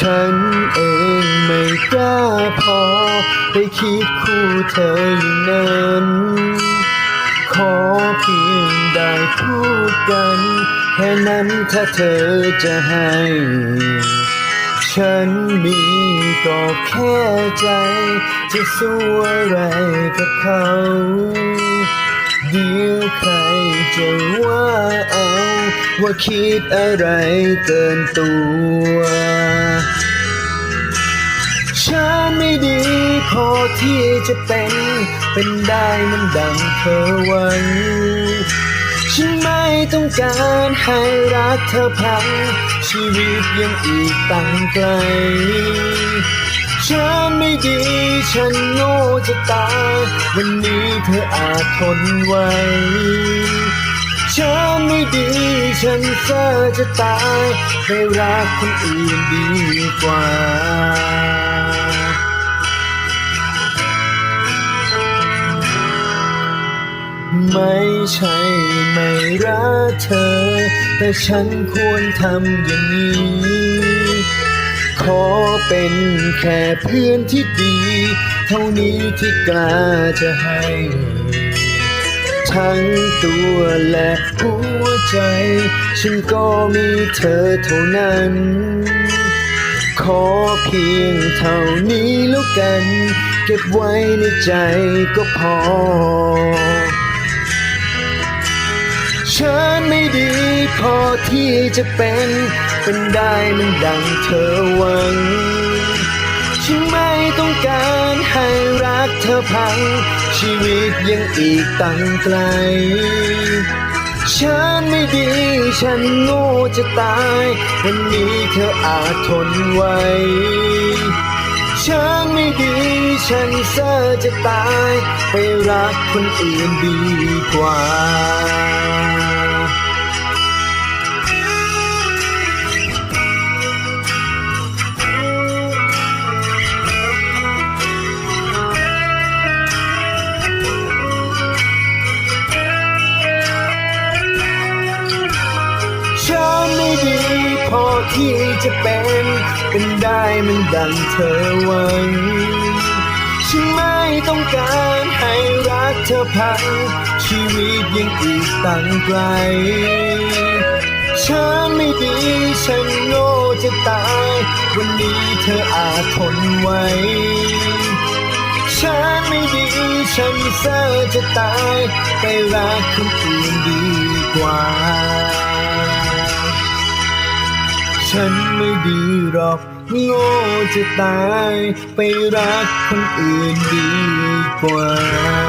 ฉันเองไม่กล้าพอไปคิดคู่เธออย่างนั้น ขอเพียงได้พูดกัน แค่นั้นถ้าเธอจะให้ ฉันมีก็แค่ใจ จะสู้อะไรกับเขา เดี๋ยวใครจะว่าเอา ว่าคิดอะไรเกินตัว ที่จะเป็น เป็นได้มันดังเธอหวังฉันไม่ต้องการให้รักเธอพัง ชีวิตยังอีกตั้งไกลฉันไม่ดี ฉันโง่จะตาย วันนี้เธออาจทนไว้ฉันไม่ดี ฉันเซ่อจะตายไปรักคนอื่นดีกว่า ใช่ไม่รักเธอ แต่ฉันควรทำอย่างนี้ ขอเป็นแค่เพื่อนที่ดี เท่านี้ที่กล้าจะให้ ทั้งตัวและหัวใจ ฉันก็มีเธอเท่านั้นขอเพียงเท่านี้แล้วกัน เก็บไว้ในใจก็พอ ฉันไม่ดีพอที่จะเป็น เป็นได้มันดังเธอหวัง ฉันไม่ต้องการให้รักเธอพัง ชีวิตยังอีกตั้งไกล ฉันไม่ดี ฉันโง่จะตายวันนี้เธออาจทนไว้ ฉันไม่ดี ฉันเซ่อจะตาย ไปรักคนอื่นดีกว่าฉันไม่ดีพอที่จะเป็น เป็นได้มันดังเธอหวังฉันไม่ ต้องการให้รักเธอพังชีวิตยังอีกตั้งไกล ฉันไม่ดี ฉันโง่จะตาย วันนี้เธออาจทนไว้ฉันไม่ดี ฉันเซ่อจะตาย ไปรักคนอื่นดีกว่า ฉันไม่ดีหรอก โง่จะตาย ไปรักคนอื่นดีกว่า